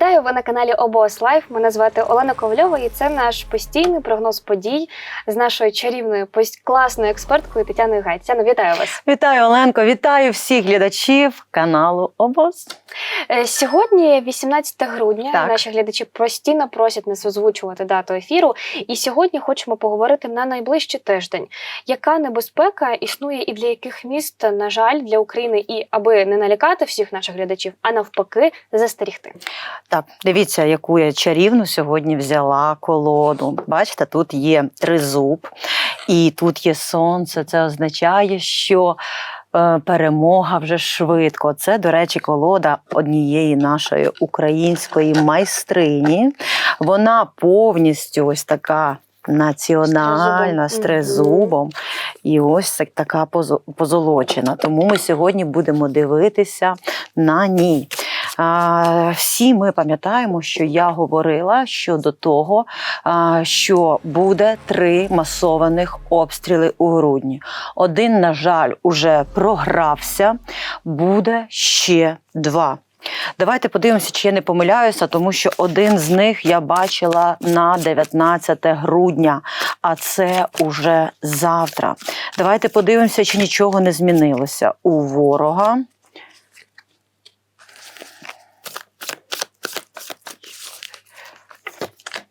Вітаю ви на каналі ОБОС Лайф. Мене звати Олена Ковальова, і це наш постійний прогноз подій з нашою чарівною класною експерткою Тетяною Гай. Тетяно, вітаю вас. Вітаю, Оленко, вітаю всіх глядачів каналу Обоз. Е, Сьогодні 18 грудня. Так. Наші глядачі постійно просять нас озвучувати дату ефіру. І сьогодні хочемо поговорити на найближчий тиждень. Яка небезпека існує і для яких міст, на жаль, для України, і аби не налякати всіх наших глядачів, а навпаки, застерігти. Так, дивіться, яку я чарівну сьогодні взяла колоду. Бачите, тут є тризуб, і тут є сонце. Це означає, що е, перемога вже швидко. Це, до речі, колода однієї нашої української майстрині. Вона повністю ось така. Національна з тризубом. і ось так- така позо- позолочена. Тому ми сьогодні будемо дивитися на ній. Всі ми пам'ятаємо, що я говорила щодо того, що буде три масованих обстріли у грудні. Один, на жаль, уже програвся, буде ще два. Давайте подивимося, чи я не помиляюся, тому що один з них я бачила на 19 грудня, а це уже завтра. Давайте подивимося, чи нічого не змінилося у ворога.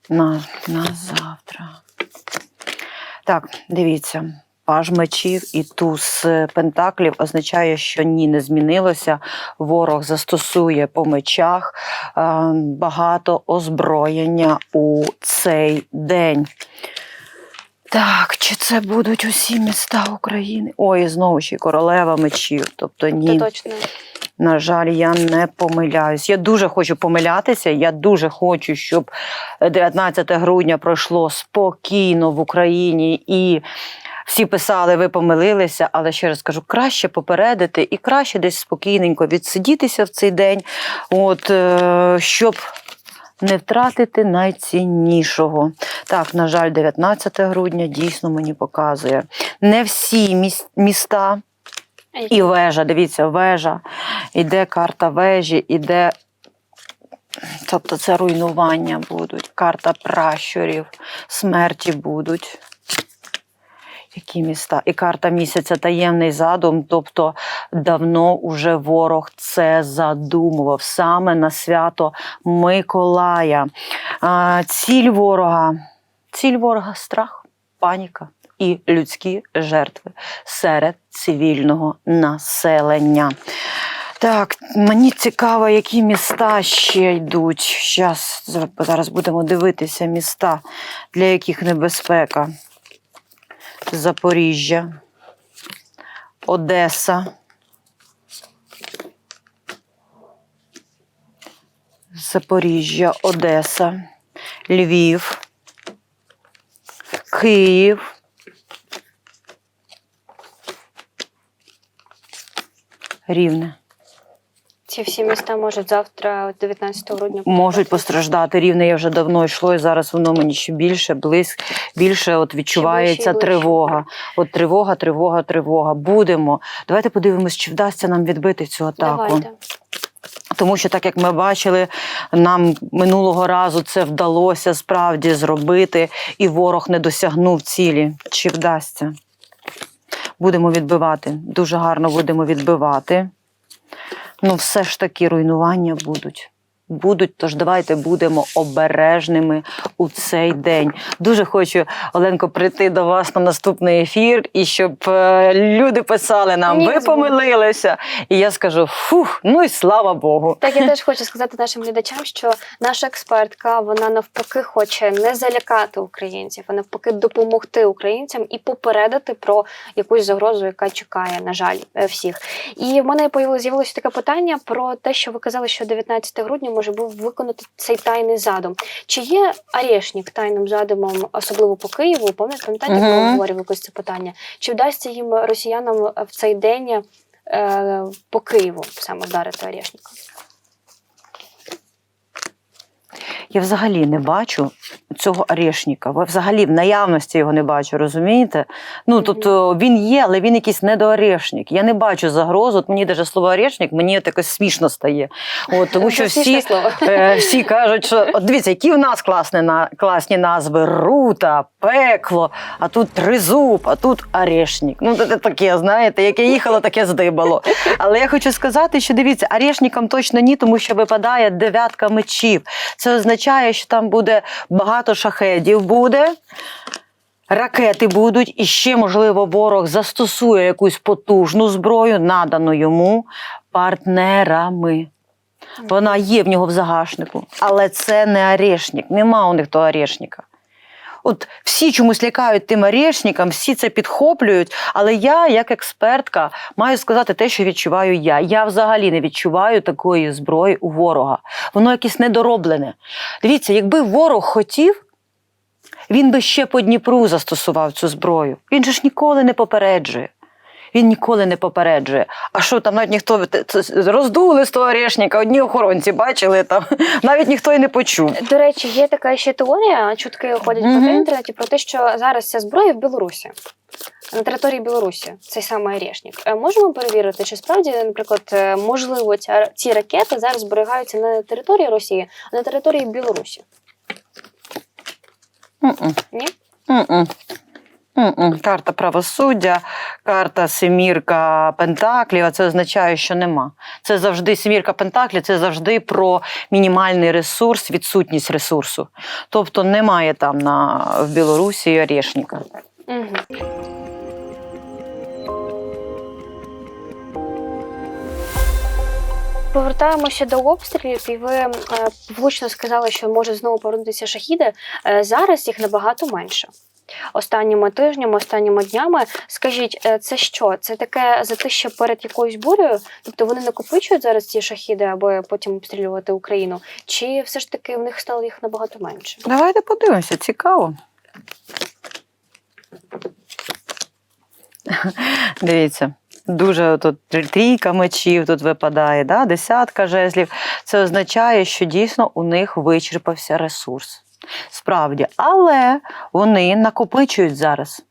На, на завтра. Так, дивіться. Паж мечів і туз пентаклів означає, що ні, не змінилося. Ворог застосує по мечах е, багато озброєння у цей день. Так, чи це будуть усі міста України? Ой, і знову ще й королева мечів. Тобто ні. Це точно. На жаль, я не помиляюсь. Я дуже хочу помилятися. Я дуже хочу, щоб 19 грудня пройшло спокійно в Україні і. Всі писали, ви помилилися, але ще раз кажу, краще попередити і краще десь спокійненько відсидітися в цей день, от, е, щоб не втратити найціннішого. Так, на жаль, 19 грудня дійсно мені показує. Не всі міста? І вежа, дивіться, вежа. Іде карта вежі, іде. Тобто це руйнування будуть, карта пращурів, смерті будуть. Які міста? І карта місяця таємний задум. Тобто давно уже ворог це задумував саме на свято Миколая. Ціль ворога, ціль ворога страх, паніка і людські жертви серед цивільного населення. Так, мені цікаво, які міста ще йдуть. Щас, зараз будемо дивитися міста, для яких небезпека. Запоріжжя, Одеса. Запоріжжя, Одеса, Львів, Київ. Рівне. Ці всі міста можуть завтра, 19 грудня, Можуть постраждати. Рівне я вже давно йшло, і зараз воно мені ще більше, близь, більше от відчувається ближче тривога. От тривога, тривога, тривога. Будемо. Давайте подивимось, чи вдасться нам відбити цю атаку. Давайте. Тому що, так як ми бачили, нам минулого разу це вдалося справді зробити, і ворог не досягнув цілі. Чи вдасться? Будемо відбивати. Дуже гарно будемо відбивати. Ну, все ж таки руйнування будуть. Будуть, тож давайте будемо обережними у цей день. Дуже хочу, Оленко, прийти до вас на наступний ефір і щоб е, люди писали нам, Ні, ви помилилися. І я скажу: фух, ну і слава Богу. Так, я теж хочу сказати нашим глядачам, що наша експертка вона навпаки хоче не залякати українців, а навпаки допомогти українцям і попередити про якусь загрозу, яка чекає, на жаль, е, всіх. І в мене з'явилося таке питання про те, що ви казали, що 19 грудня може був виконати цей тайний задум. Чи є Арешнік тайним задумом, особливо по Києву? Пам'ятаєте, пам'ятаєте, Мгм. обговорювали якось це питання? Чи вдасться їм росіянам в цей день е, по Києву саме вдарити Арешника? Я взагалі не бачу цього орешника. Взагалі в наявності його не бачу, розумієте? Ну, тобто він є, але він якийсь недоорешник. Я не бачу загрозу. От мені навіть слово орешник, мені от якось смішно стає. От, тому що всі, е, всі кажуть, що от дивіться, які в нас класні, на, класні назви: рута, пекло, а тут тризуб, а тут орешник. Ну, це таке, знаєте, яке їхало, таке здибало. Але я хочу сказати, що дивіться, орешникам точно ні, тому що випадає дев'ятка мечів. Це означає, що там буде багато шахедів буде. Ракети будуть, і ще, можливо, ворог застосує якусь потужну зброю, надану йому партнерами. Вона є в нього в загашнику, але це не орешник. Нема у них того орешника. От всі чомусь лякають тим орешникам, всі це підхоплюють. Але я, як експертка, маю сказати те, що відчуваю я. Я взагалі не відчуваю такої зброї у ворога. Воно якесь недороблене. Дивіться, якби ворог хотів, він би ще по Дніпру застосував цю зброю. Він же ж ніколи не попереджує. Він ніколи не попереджує. А що там навіть ніхто роздули з того орешника, одні охоронці бачили там, навіть ніхто і не почув. До речі, є така ще теорія, чутки ходять Мгм. по інтернеті про те, що зараз ця зброя в Білорусі. На території Білорусі цей самий Орешник. Е, Можемо перевірити, чи справді, наприклад, е, можливо, ця, ці ракети зараз зберігаються не на території Росії, а на території Білорусі. М-м. Ні? Карта правосуддя, карта семірка пентаклів. А це означає, що нема. Це завжди семірка пентаклів, це завжди про мінімальний ресурс, відсутність ресурсу. Тобто немає там на, в Білорусі орешника. Угу. Повертаємося до обстрілів, і ви е, влучно сказали, що може знову повернутися шахіди. Е, зараз їх набагато менше. Останніми тижнями, останніми днями. Скажіть, е, це що? Це таке затище перед якоюсь бурею? Тобто вони накопичують зараз ці шахіди, аби потім обстрілювати Україну? Чи все ж таки в них стало їх набагато менше? Давайте подивимося, цікаво. Дивіться, дуже тут трійка мечів тут випадає, да? десятка жезлів. Це означає, що дійсно у них вичерпався ресурс. Справді, але вони накопичують зараз.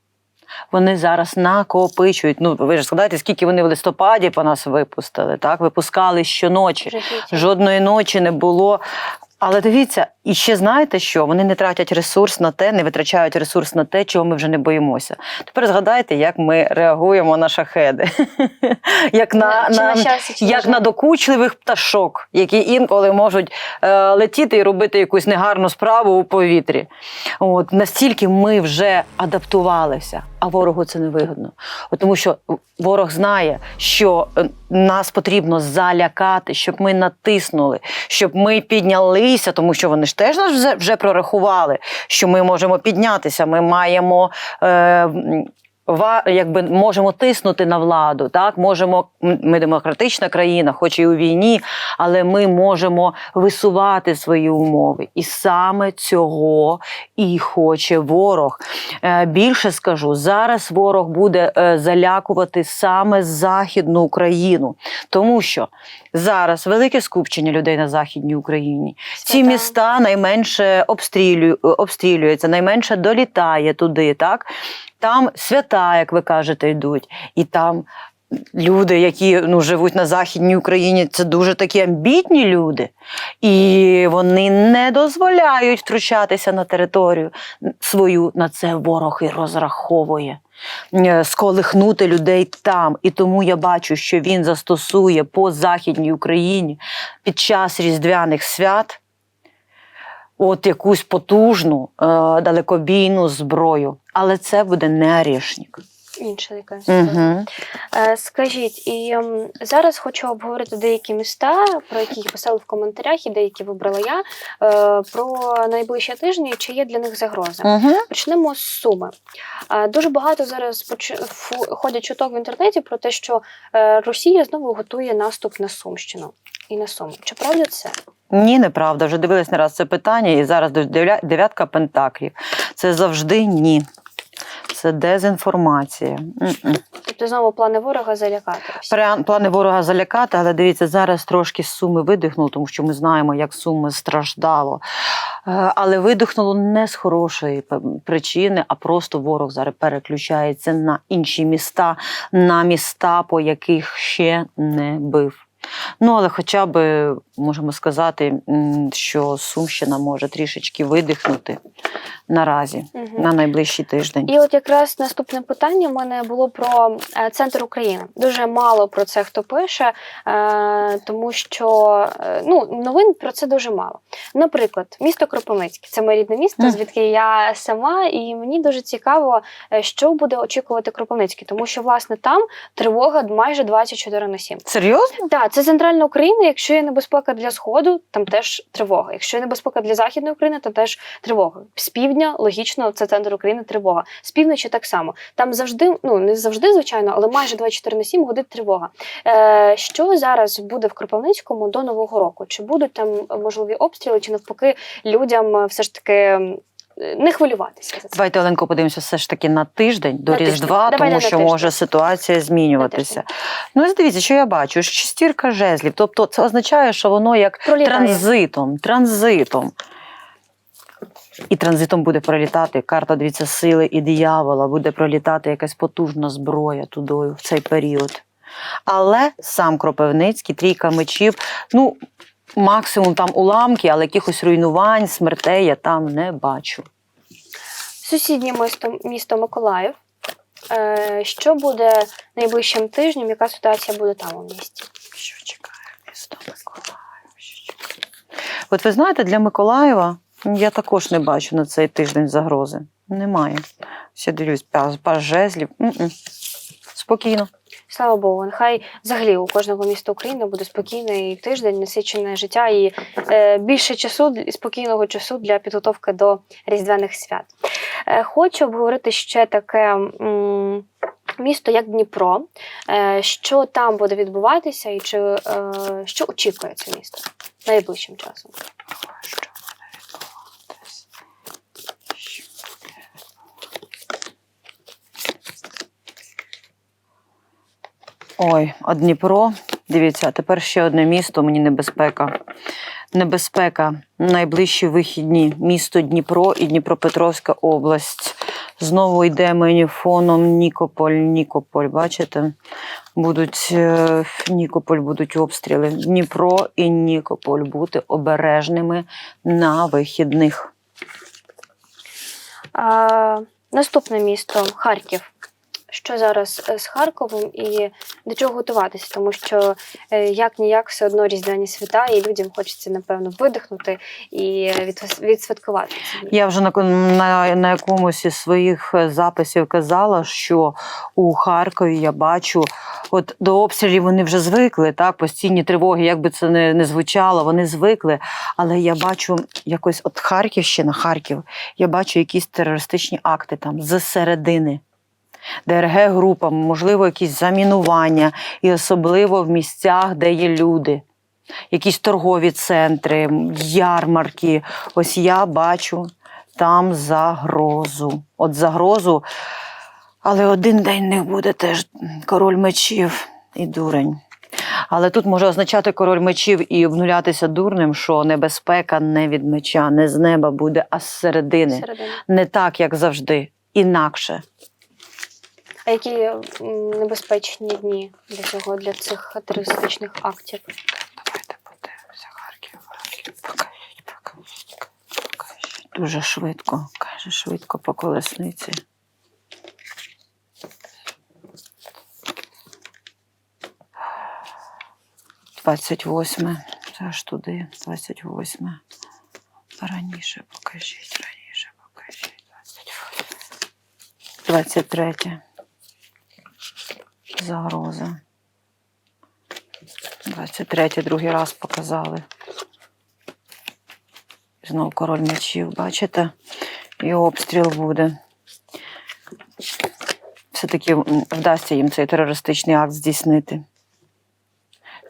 Вони зараз накопичують. Ну, ви ж згадаєте, скільки вони в листопаді по нас випустили, так? Випускали щоночі. Жодної ночі не було. Але дивіться, і ще знаєте що? Вони не тратять ресурс на те, не витрачають ресурс на те, чого ми вже не боїмося. Тепер згадайте, як ми реагуємо на шахеди, як на, на, як на докучливих пташок, які інколи можуть е, летіти і робити якусь негарну справу у повітрі. От настільки ми вже адаптувалися, а ворогу це не вигодно. Тому що ворог знає, що е, нас потрібно залякати, щоб ми натиснули, щоб ми піднялися, тому що вони ж теж нас вже, прорахували, що ми можемо піднятися. Ми маємо. Е, Якби можемо тиснути на владу, так можемо. Ми демократична країна, хоч і у війні, але ми можемо висувати свої умови. І саме цього і хоче ворог. Е, Більше скажу, зараз ворог буде е, залякувати саме Західну Україну, тому що зараз велике скупчення людей на Західній Україні. Ці міста найменше обстрілюю, обстрілюються, найменше долітає туди. Так там свята, як ви кажете, йдуть, і там. Люди, які ну, живуть на Західній Україні, це дуже такі амбітні люди, і вони не дозволяють втручатися на територію свою. На це ворог і розраховує. Е, Сколихнути людей там. І тому я бачу, що він застосує по Західній Україні під час різдвяних свят от якусь потужну, е, далекобійну зброю. Але це буде не орешник. Інша якась. Угу. Скажіть, і ем, зараз хочу обговорити деякі міста, про які писали в коментарях, і деякі вибрала я. е, Про найближчі тижні, чи є для них загроза. Угу. Почнемо з суми. Е, Дуже багато зараз поч- ходять чуток в інтернеті про те, що е, Росія знову готує наступ на Сумщину і на Суми. Чи правда це? Ні, неправда. Вже дивилась не раз це питання, і зараз дев'я- дев'ятка пентаклів. Це завжди ні. Це дезінформація. Тобто знову плани ворога залякати. Плани ворога залякати, але дивіться, зараз трошки з суми видихнуло, тому що ми знаємо, як суми страждало. Е, Але видихнуло не з хорошої причини, а просто ворог зараз переключається на інші міста, на міста, по яких ще не бив. Ну, але хоча б можемо сказати, що Сумщина може трішечки видихнути наразі Мгм. на найближчий тиждень. І от якраз наступне питання в мене було про е, центр України. Дуже мало про це хто пише, е, тому що е, ну, новин про це дуже мало. Наприклад, місто Кропивницьке це моє рідне місто, звідки я сама, і мені дуже цікаво, що буде очікувати Кропивницький, тому що власне там тривога майже 24 на 7. Серйозно? Так, це центральна Україна. Якщо є небезпека для сходу, там теж тривога. Якщо небезпека для західної України, то теж тривога. З півдня логічно, це центр України, тривога. З півночі так само. Там завжди, ну не завжди, звичайно, але майже 24 на 7 годин тривога. Е, що зараз буде в Кропивницькому до нового року? Чи будуть там можливі обстріли, чи навпаки людям е, все ж таки не хвилюватися за це? Давайте, Оленко, подивимося все ж таки на тиждень до На. Різдва, Давай тому що тиждень. може ситуація змінюватися. Ну, ось дивіться, що я бачу. Шестірка жезлів. Тобто це означає, що воно як Пролітає. транзитом, транзитом. І транзитом буде пролітати карта дивіться, сили і диявола, буде пролітати якась потужна зброя тудою в цей період. Але сам Кропивницький, трійка мечів, ну, максимум там уламки, але якихось руйнувань, смертей я там не бачу. Сусіднє місто, місто Миколаїв. Е, що буде найближчим тижнем? Яка ситуація буде там у місті? Що чекає місто Миколаїв? Що чекає? От ви знаєте, для Миколаєва я також не бачу на цей тиждень загрози. Немає. Ще дивлюсь, паж паж жезлів. Спокійно. Слава Богу, нехай взагалі у кожного міста України буде спокійний тиждень, насичене життя і е, більше часу спокійного часу для підготовки до різдвяних свят. Е, хочу обговорити ще таке м, місто, як Дніпро. Е, що там буде відбуватися, і чи е, що очікує це місто найближчим часом? Ой, а Дніпро. Дивіться, а тепер ще одне місто, мені небезпека. Небезпека. Найближчі вихідні. Місто Дніпро і Дніпропетровська область. Знову йде мені фоном Нікополь, Нікополь. Бачите? Будуть е, Нікополь, будуть обстріли. Дніпро і Нікополь. Бути обережними на вихідних. А, наступне місто Харків. Що зараз е, з Харковом і до чого готуватися? Тому що е, як ніяк все одно різдвяні свята, і людям хочеться напевно видихнути і відсвяткувати. Я вже на, на, на якомусь із своїх е, записів казала, що у Харкові я бачу, от до обстрілів вони вже звикли, так, постійні тривоги, як би це не, не звучало, вони звикли. Але я бачу якось от Харківщина, Харків, я бачу якісь терористичні акти там з середини. ДРГ група, можливо, якісь замінування, і особливо в місцях, де є люди. Якісь торгові центри, ярмарки. Ось я бачу там загрозу. От загрозу, але один день не буде теж король мечів і дурень. Але тут може означати король мечів і обнулятися дурним, що небезпека не від меча, не з неба буде, а з середини. Середина. Не так, як завжди, інакше. А які небезпечні дні для цього, для цих терористичних актів? Давайте подивимося. Харків. Покажіть, покажіть. Дуже швидко, каже, швидко по колесниці. Двадцять восьме. Це ж туди, двадцять восьме. Раніше покажіть, раніше покажіть. Двадцять третє. Загроза. 23 другий раз показали. Знову король мечів, бачите? І обстріл буде. Все-таки вдасться їм цей терористичний акт здійснити.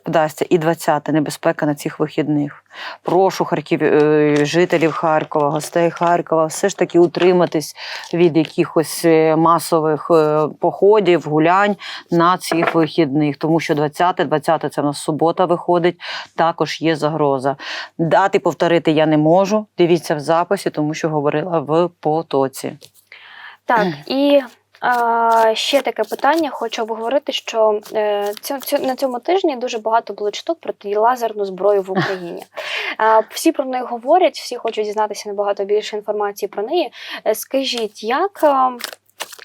Вдасться. І 20 небезпека на цих вихідних. Прошу Харків, е, жителів Харкова, гостей Харкова, все ж таки утриматись від якихось е, масових е, походів, гулянь на цих вихідних, тому що 20-те, 20-те це в нас субота виходить, також є загроза. Дати повторити я не можу. Дивіться в записі, тому що говорила в потоці. Так, і а, ще таке питання. Хочу обговорити, що е, цю, цю, на цьому тижні дуже багато було чуток про лазерну зброю в Україні. А, всі про неї говорять, всі хочуть дізнатися набагато більше інформації про неї. Е, Скажіть, як.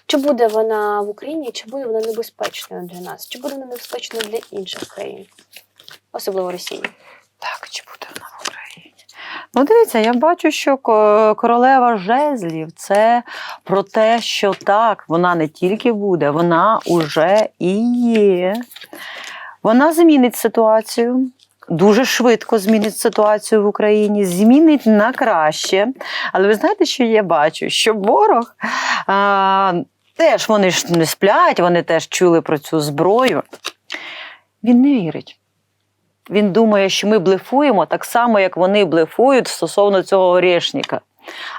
Чи буде вона в Україні, чи буде вона небезпечною для нас? Чи буде вона небезпечною для інших країн, особливо Росії? Так, чи буде вона в Україні? Ну, дивіться, я бачу, що королева жезлів це про те, що так, вона не тільки буде, вона уже і є. Вона змінить ситуацію. Дуже швидко змінить ситуацію в Україні, змінить на краще. Але ви знаєте, що я бачу? Що ворог а, теж вони ж не сплять, вони теж чули про цю зброю. Він не вірить. Він думає, що ми блефуємо так само, як вони блефують стосовно цього орешника.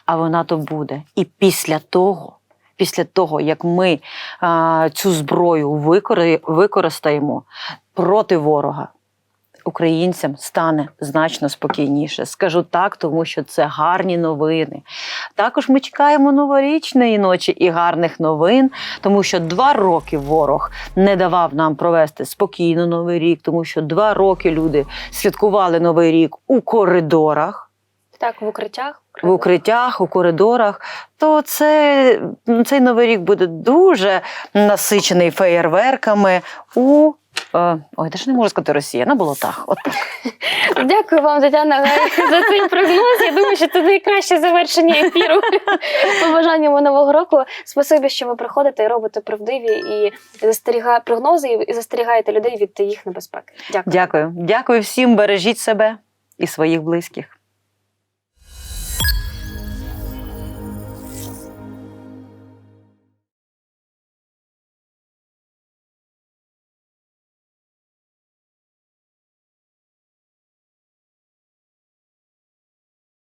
А вона то буде. І після того, після того, як ми а, цю зброю викори- використаємо проти ворога, українцям стане значно спокійніше. Скажу так, тому що це гарні новини. Також ми чекаємо новорічної ночі і гарних новин, тому що два роки ворог не давав нам провести спокійно новий рік, тому що два роки люди святкували новий рік у коридорах. Так, в укриттях? В укриттях, у коридорах, то це, цей новий рік буде дуже насичений феєрверками у ой, де ж не можу сказати Росія, на болотах. От так. Дякую вам, Тетяна, за цей прогноз. Я думаю, що це найкраще завершення ефіру. Побажаннями нового року. Спасибі, що ви приходите і робите правдиві і застеріга... прогнози і застерігаєте людей від їх небезпеки. Дякую. Дякую. Дякую всім. Бережіть себе і своїх близьких.